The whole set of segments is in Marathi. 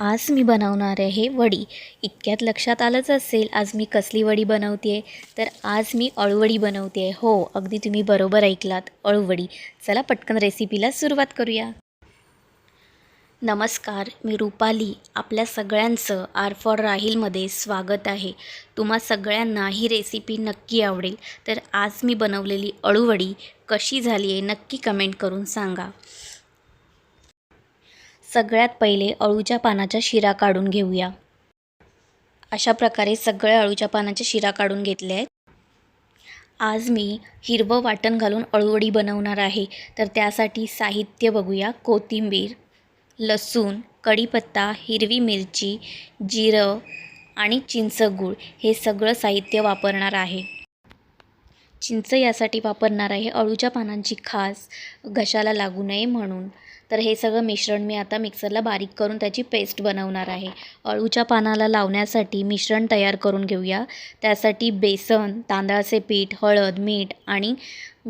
आज मी बनवणार आहे वडी. इतक्यात लक्षात आलंच असेल आज मी कसली वडी बनवते आहे तर आज मी अळूवडी बनवते आहे हो अगदी तुम्ही बरोबर ऐकलात अळूवडी. चला पटकन रेसिपीला सुरुवात करूया. नमस्कार मी रुपाली. आपल्या सगळ्यांचं आर फॉर राहीलमध्ये स्वागत आहे. तुम्हा सगळ्यांना ही रेसिपी नक्की आवडेल. तर आज मी बनवलेली अळूवडी कशी झाली आहे नक्की कमेंट करून सांगा. सगळ्यात पहिले अळूच्या पानाच्या शिरा काढून घेऊया. अशा प्रकारे सगळ्या अळूच्या पानाच्या शिरा काढून घेतल्या आहेत. आज मी हिरवं वाटण घालून अळूवडी बनवणार आहे. तर त्यासाठी साहित्य बघूया. कोथिंबीर लसूण कढीपत्ता हिरवी मिरची जिरं आणि चिंचगूळ हे सगळं साहित्य वापरणार आहे. चिंच यासाठी वापरणार आहे. अळूच्या पानांची खास घशाला लागू नये म्हणून. तर हे सगळं मिश्रण मी आता मिक्सरला बारीक करून त्याची पेस्ट बनवणार आहे. अळूच्या पानाला लावण्यासाठी मिश्रण तयार करून घेऊया. त्यासाठी बेसन तांदळाचे पीठ हळद मीठ आणि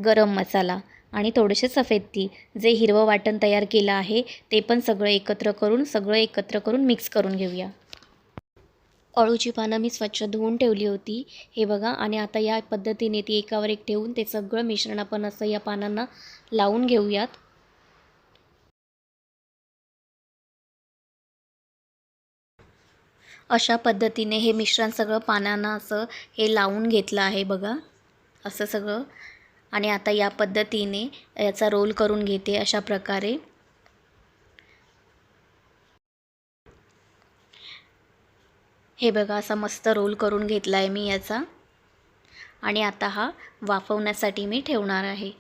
गरम मसाला आणि थोडेसे सफेद ती जे हिरवं वाटण तयार केलं आहे ते पण सगळं एकत्र करून सगळं एकत्र करून मिक्स करून घेऊया. अळूची पानं मी स्वच्छ धुवून ठेवली होती. हे बघा आणि आता या पद्धतीने ती एकावर एक ठेवून ते सगळं मिश्रण आपण असं या पानांना लावून घेऊयात. अशा पद्धतीने हे मिश्रण सगळं पानांना असं हे लावून घेतलं आहे बघा. असं सगळं. आणि आता या पद्धतीने याचा रोल करून घेते अशा प्रकारे. हे बघा असा मस्त रोल करून घेतला आहे मी याचा. आणि आता हा वाफवण्यासाठी मी ठेवणार आहे.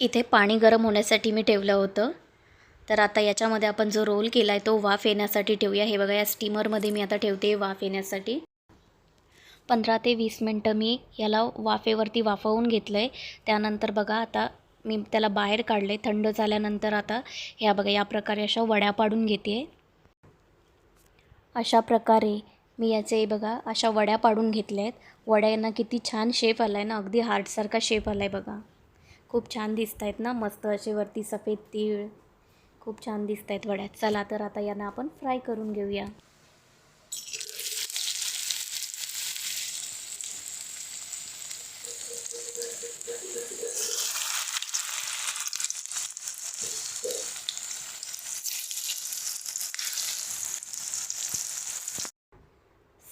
इथे पाणी गरम होण्यासाठी मी ठेवलं होतं. तर आता याच्यामध्ये आपण जो रोल केला आहे तो वाफ येण्यासाठी ठेवूया. हे बघा या स्टीमरमध्ये मी आता ठेवते वाफ येण्यासाठी. पंधरा ते वीस मिनटं मी याला वाफेवरती वाफवून घेतलं आहे त्यानंतर बघा आता मी त्याला बाहेर काढले थंड झाल्यानंतर आता ह्या बघा या प्रकारे अशा वड्या पाडून घेते अशा प्रकारे मी याचे बघा अशा वड्या पाडून घेतल्या आहेत वड्यांना किती छान शेप आला आहे ना. अगदी हार्टसारखा शेप आला आहे बघा. खूप छान दिसत आहेत ना. मस्त असे वरती सफेद तीळ. खूप छान दिसत आहेत वड्यात चला तर आता यांना आपण फ्राय करून घेऊया.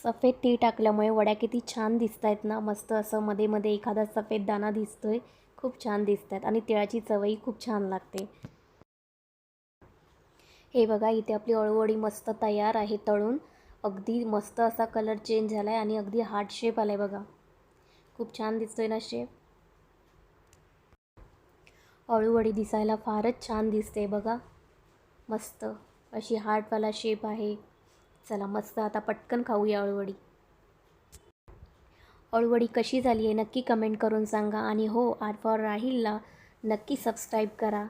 सफेद ती टाकल्यामुळे वड्या किती छान दिसत आहेत ना. मस्त असं मध्ये मध्ये एखादा सफेद दिसतो दिसतोय. खूप छान दिसत आहेत आणि तिळाची चवही खूप छान लागते. हे बघा इथे आपली अळूवडी मस्त तयार आहे तळून. अगदी मस्त असा कलर चेंज झाला आहे आणि अगदी हार्ट शेप आला आहे बघा. खूप छान दिसतोय ना शेप अळूवडी दिसायला फारच छान दिसते बघा. मस्त अशी हार्टवाला शेप आहे. चला मस्त आता पटकन खाऊया अळवडी. अळूवडी कशी झाली आहे नक्की कमेंट करून सांगा. आणि हो आर फॉर राहीलला नक्की सबस्क्राईब करा.